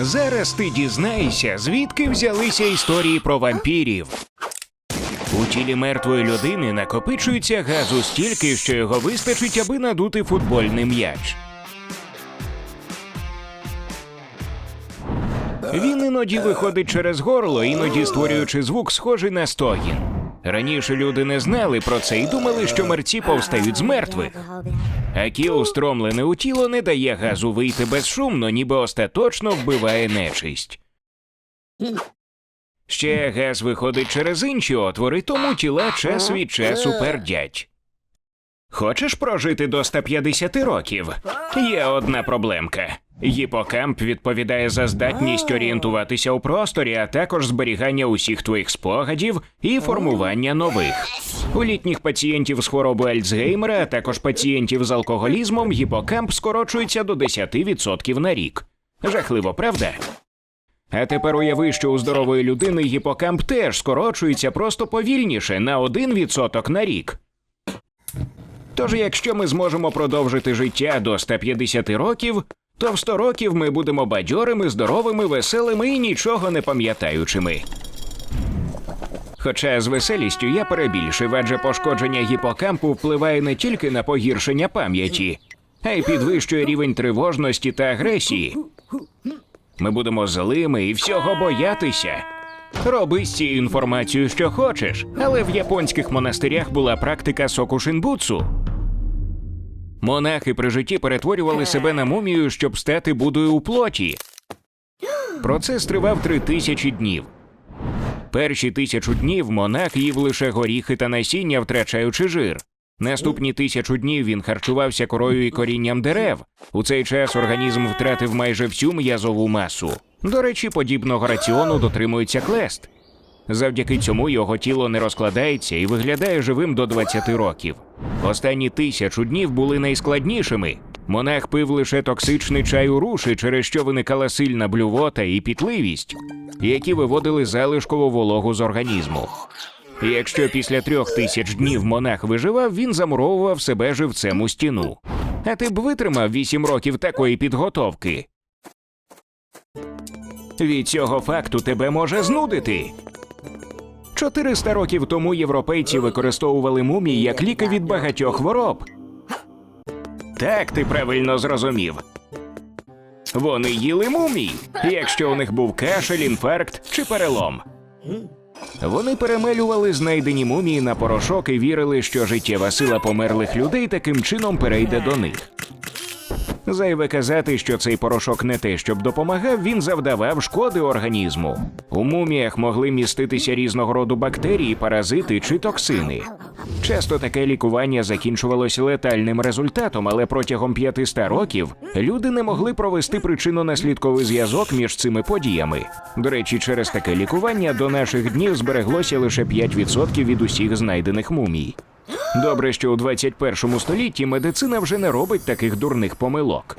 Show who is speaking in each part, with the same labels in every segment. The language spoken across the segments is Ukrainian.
Speaker 1: Зараз ти дізнаєшся, звідки взялися історії про вампірів. У тілі мертвої людини накопичується газу стільки, що його вистачить, аби надути футбольний м'яч. Він іноді виходить через горло, іноді створюючи звук, схожий на стогін. Раніше люди не знали про це і думали, що мерці повстають з мертвих. А кіл, стромлене у тіло, не дає газу вийти безшумно, ніби остаточно вбиває нечисть. Ще газ виходить через інші отвори, тому тіла час від часу пердять. Хочеш прожити до 150 років? Є одна проблемка. Гіпокамп відповідає за здатність орієнтуватися у просторі, а також зберігання усіх твоїх спогадів і формування нових. У літніх пацієнтів з хворобою Альцгеймера, а також пацієнтів з алкоголізмом, гіпокамп скорочується до 10% на рік. Жахливо, правда? А тепер уяви, що у здорової людини гіпокамп теж скорочується просто повільніше на 1% на рік. Тож, якщо ми зможемо продовжити життя до 150 років, то в 100 років ми будемо бадьорими, здоровими, веселими і нічого не пам'ятаючими. Хоча з веселістю я перебільшив, адже пошкодження гіпокампу впливає не тільки на погіршення пам'яті, а й підвищує рівень тривожності та агресії. Ми будемо злими і всього боятися. Роби з цією інформацією, що хочеш, але в японських монастирях була практика сокушинбуцу. Монахи при житті перетворювали себе на мумію, щоб стати будою у плоті. Процес тривав три тисячі днів. Перші тисячу днів монах їв лише горіхи та насіння, втрачаючи жир. Наступні тисячу днів він харчувався корою і корінням дерев. У цей час організм втратив майже всю м'язову масу. До речі, подібного раціону дотримується клест. Завдяки цьому його тіло не розкладається і виглядає живим до 20 років. Останні тисячу днів були найскладнішими. Монах пив лише токсичний чай у руші, через що виникала сильна блювота і пітливість, які виводили залишкову вологу з організму. Якщо після трьох тисяч днів монах виживав, він замуровував себе живцем у стіну. А ти б витримав вісім років такої підготовки. Від цього факту тебе може знудити. 400 років тому європейці використовували мумії як ліки від багатьох хвороб. Так, ти правильно зрозумів. Вони їли мумій, якщо у них був кашель, інфаркт чи перелом. Вони перемелювали знайдені мумії на порошок і вірили, що життєва сила померлих людей таким чином перейде до них. Зайве казати, що цей порошок не те, щоб допомагав, він завдавав шкоди організму. У муміях могли міститися різного роду бактерії, паразити чи токсини. Часто таке лікування закінчувалося летальним результатом, але протягом 500 років люди не могли провести причинно-наслідковий зв'язок між цими подіями. До речі, через таке лікування до наших днів збереглося лише 5% від усіх знайдених мумій. Добре, що у 21 столітті медицина вже не робить таких дурних помилок.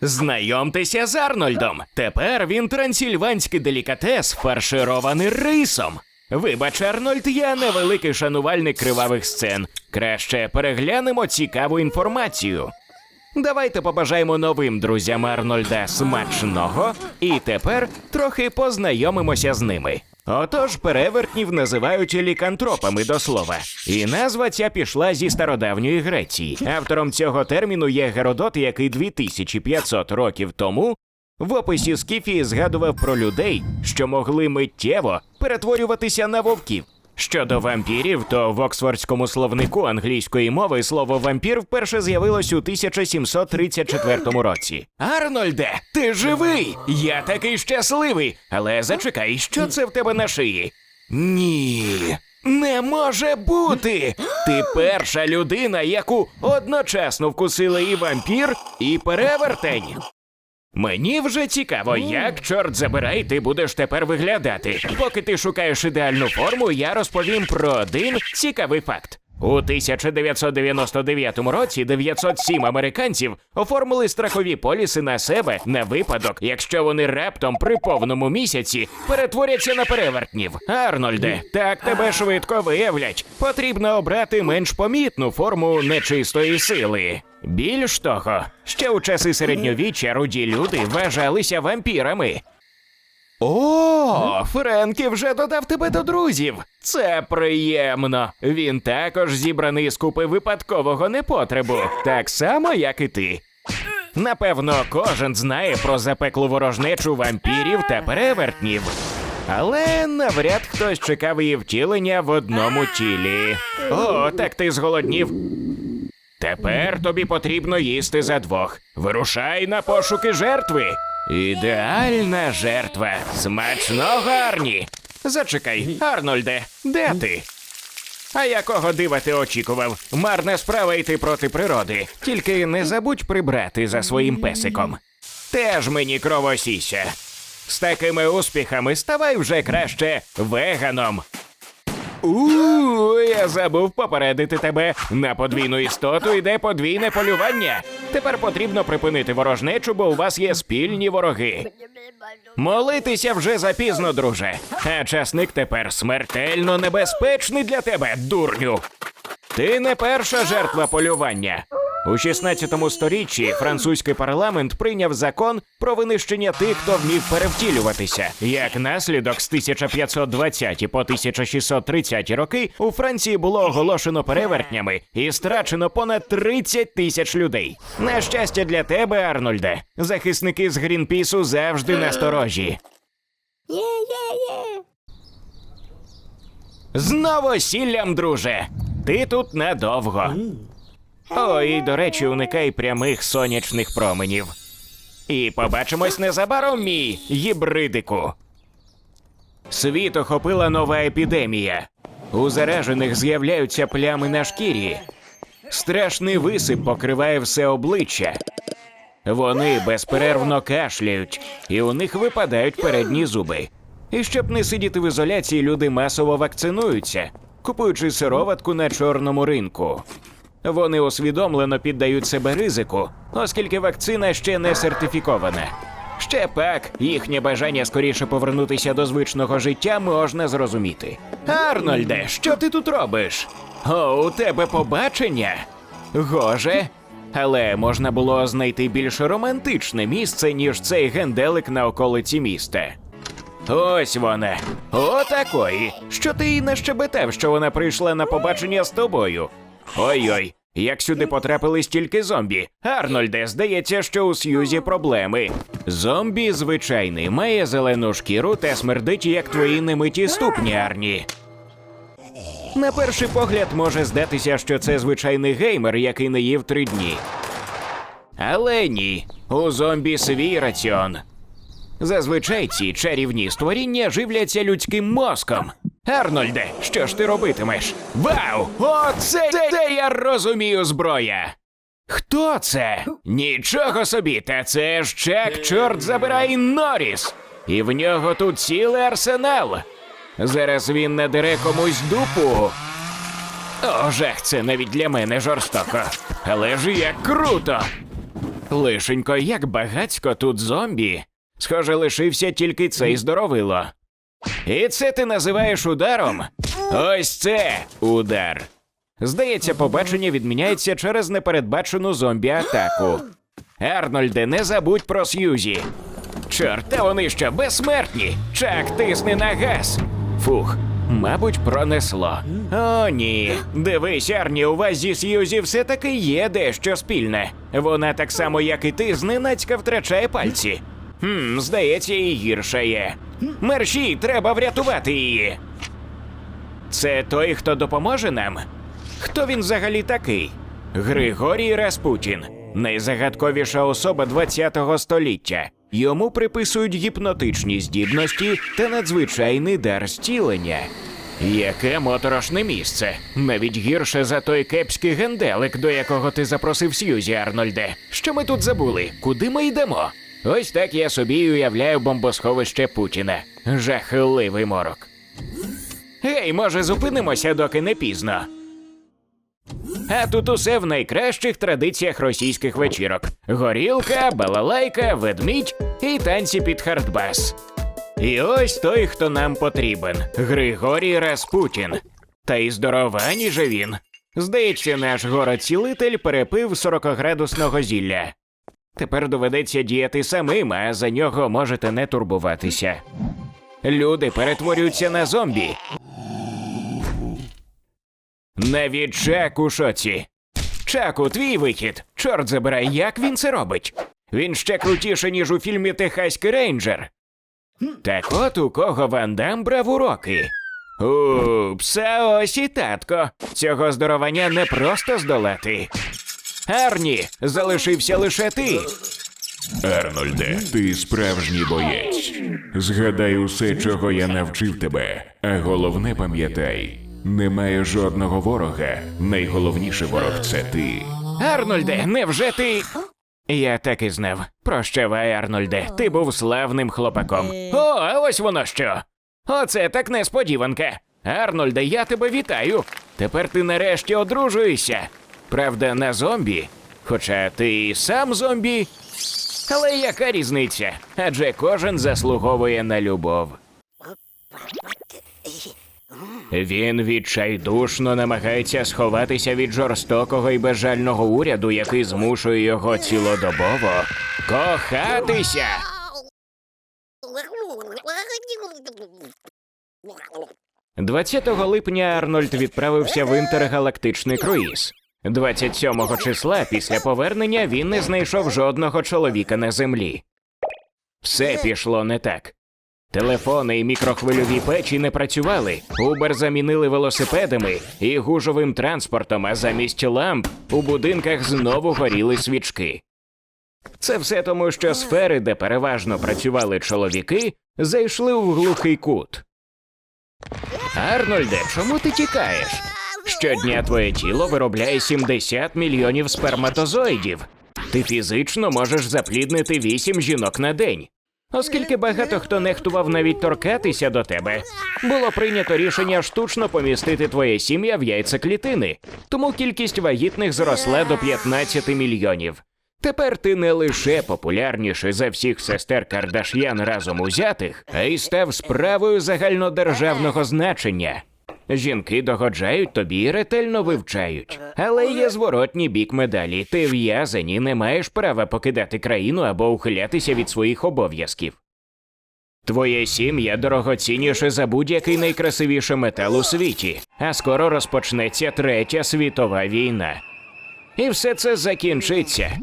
Speaker 1: Знайомтеся з Арнольдом. Тепер він трансильванський делікатес, фарширований рисом. Вибач, Арнольд, я невеликий шанувальник кривавих сцен. Краще переглянемо цікаву інформацію. Давайте побажаємо новим друзям Арнольда смачного і тепер трохи познайомимося з ними. Отож, перевертнів називають лікантропами до слова, і назва ця пішла зі стародавньої Греції. Автором цього терміну є Геродот, який 2500 років тому в описі Скіфії згадував про людей, що могли миттєво перетворюватися на вовків. Щодо вампірів, то в Оксфордському словнику англійської мови слово вампір вперше з'явилось у 1734 році. Арнольде, ти живий! Я такий щасливий. Але зачекай, що це в тебе на шиї? Ні. Не може бути! Ти перша людина, яку одночасно вкусили і вампір, і перевертень. Мені вже цікаво, як чорт забирай, ти будеш тепер виглядати. Поки ти шукаєш ідеальну форму, я розповім про один цікавий факт. У 1999 році 907 американців оформили страхові поліси на себе на випадок, якщо вони раптом при повному місяці перетворяться на перевертнів. Арнольде, так тебе швидко виявлять. Потрібно обрати менш помітну форму нечистої сили. Більш того, ще у часи середньовіччя руді люди вважалися вампірами. О, Френкі вже додав тебе до друзів. Це приємно. Він також зібраний з купи випадкового непотребу, так само, як і ти. Напевно, кожен знає про запеклу ворожнечу вампірів та перевертнів. Але навряд хтось чекав її втілення в одному тілі. О, так ти зголоднів. Тепер тобі потрібно їсти за двох. Вирушай на пошуки жертви. Ідеальна жертва. Смачного Арні. Зачекай, Арнольде, де ти? А якого дива ти очікував? Марна справа йти проти природи. Тільки не забудь прибрати за своїм песиком. Теж мені кровосіся. З такими успіхами ставай вже краще веганом. У, я забув попередити тебе. На подвійну істоту йде подвійне полювання. Тепер потрібно припинити ворожнечу, бо у вас є спільні вороги. Молитися вже запізно, друже. А часник тепер смертельно небезпечний для тебе, дурню. Ти не перша жертва полювання. У 16 сторіччі французький парламент прийняв закон про винищення тих, хто вмів перевтілюватися. Як наслідок, з 1520 по 1630 роки у Франції було оголошено перевертнями і страчено понад 30 тисяч людей. На щастя для тебе, Арнольде, захисники з Грінпісу завжди насторожі. З новосіллям, друже! Ти тут надовго. О, і до речі, уникай прямих сонячних променів. І побачимось незабаром, мій гібридику. Світ охопила нова епідемія. У заражених з'являються плями на шкірі. Страшний висип покриває все обличчя. Вони безперервно кашляють, і у них випадають передні зуби. І щоб не сидіти в ізоляції, люди масово вакцинуються, купуючи сироватку на чорному ринку. Вони усвідомлено піддають себе ризику, оскільки вакцина ще не сертифікована. Ще пак їхнє бажання скоріше повернутися до звичного життя можна зрозуміти. Арнольде, що ти тут робиш? О, у тебе побачення? Гоже. Але можна було знайти більш романтичне місце, ніж цей генделик на околиці міста. Ось вона. Отакої. Що ти їй не щебетав, що вона прийшла на побачення з тобою? Ой-ой, як сюди потрапили стільки зомбі. Арнольде, здається, що у Сьюзі проблеми. Зомбі звичайний, має зелену шкіру та смердить, як твої немиті ступні, Арні. На перший погляд може здатися, що це звичайний геймер, який не їв три дні. Але ні, у зомбі свій раціон. Зазвичай ці чарівні створіння живляться людським мозком. Арнольде, що ж ти робитимеш? Вау! Оце це я розумію зброя! Хто це? Нічого собі, та це ж Чак, чорт забирай Норріс! І в нього тут цілий арсенал. Зараз він надере комусь дупу. О, жах, це навіть для мене жорстоко. Але ж як круто! Лишенько, як багацько тут зомбі. Схоже, лишився тільки цей здоровило. І це ти називаєш ударом? Ось це удар. Здається, побачення відміняється через непередбачену зомбі-атаку. Арнольде, не забудь про Сьюзі. Чорт, та вони що безсмертні. Чак, тисни на газ. Фух, мабуть, пронесло. О, ні. Дивись, Арні, у вас зі Сьюзі все таки є дещо спільне. Вона так само, як і ти, зненацька втрачає пальці. Хм, здається, і гірше є. Мерші, треба врятувати її. Це той, хто допоможе нам? Хто він взагалі такий? Григорій Распутін, найзагадковіша особа ХХ століття. Йому приписують гіпнотичні здібності та надзвичайний дар зцілення. Яке моторошне місце. Навіть гірше за той кепський генделик, до якого ти запросив Сьюзі, Арнольде. Що ми тут забули? Куди ми йдемо? Ось так я собі уявляю бомбосховище Путіна. Жахливий морок. Гей, може, зупинимося, доки не пізно. А тут усе в найкращих традиціях російських вечірок: горілка, балалайка, ведмідь і танці під хардбас. І ось той, хто нам потрібен Григорій Распутін. Та й здоровані же він. Здається, наш город-цілитель перепив 40-градусного зілля. Тепер доведеться діяти самим, а за нього можете не турбуватися. Люди перетворюються на зомбі. Навіть Чак у шоці. Чаку, твій вихід. Чорт забирай, як він це робить? Він ще крутіше, ніж у фільмі Техаський рейнджер. Так от у кого Ван Дам брав уроки. Упс, а ось і татко. Цього здоровання не просто здолати. Арні, залишився лише ти.
Speaker 2: Арнольде, ти справжній боєць. Згадай усе, чого я навчив тебе, а головне пам'ятай, немає жодного ворога. Найголовніший ворог це ти.
Speaker 1: Арнольде, невже ти. Я так і знав. Прощавай, Арнольде, ти був славним хлопаком. О, а ось воно що. Оце так несподіванка. Арнольде, я тебе вітаю. Тепер ти нарешті одружуєшся. Правда, на зомбі. Хоча ти і сам зомбі. Але яка різниця? Адже кожен заслуговує на любов. Він відчайдушно намагається сховатися від жорстокого і безжального уряду, який змушує його цілодобово кохатися. 20 липня Арнольд відправився в інтергалактичний круїз. 27 числа після повернення він не знайшов жодного чоловіка на землі. Все пішло не так. Телефони і мікрохвильові печі не працювали. Убер замінили велосипедами і гужовим транспортом, а замість ламп у будинках знову горіли свічки. Це все тому, що сфери, де переважно працювали чоловіки, зайшли в глухий кут. Арнольде, чому ти тікаєш? Щодня твоє тіло виробляє 70 мільйонів сперматозоїдів. Ти фізично можеш запліднити 8 жінок на день. Оскільки багато хто нехтував навіть торкатися до тебе, було прийнято рішення штучно помістити твоє сім'я в яйцеклітини, тому кількість вагітних зросла до 15 мільйонів. Тепер ти не лише популярніший за всіх сестер Кардаш'ян разом узятих, а й став справою загальнодержавного значення. Жінки догоджають тобі і ретельно вивчають. Але є зворотній бік медалі. Ти в'язень і не маєш права покидати країну або ухилятися від своїх обов'язків. Твоє сім'я дорогоцінніше за будь-який найкрасивіший метал у світі, а скоро розпочнеться третя світова війна. І все це закінчиться.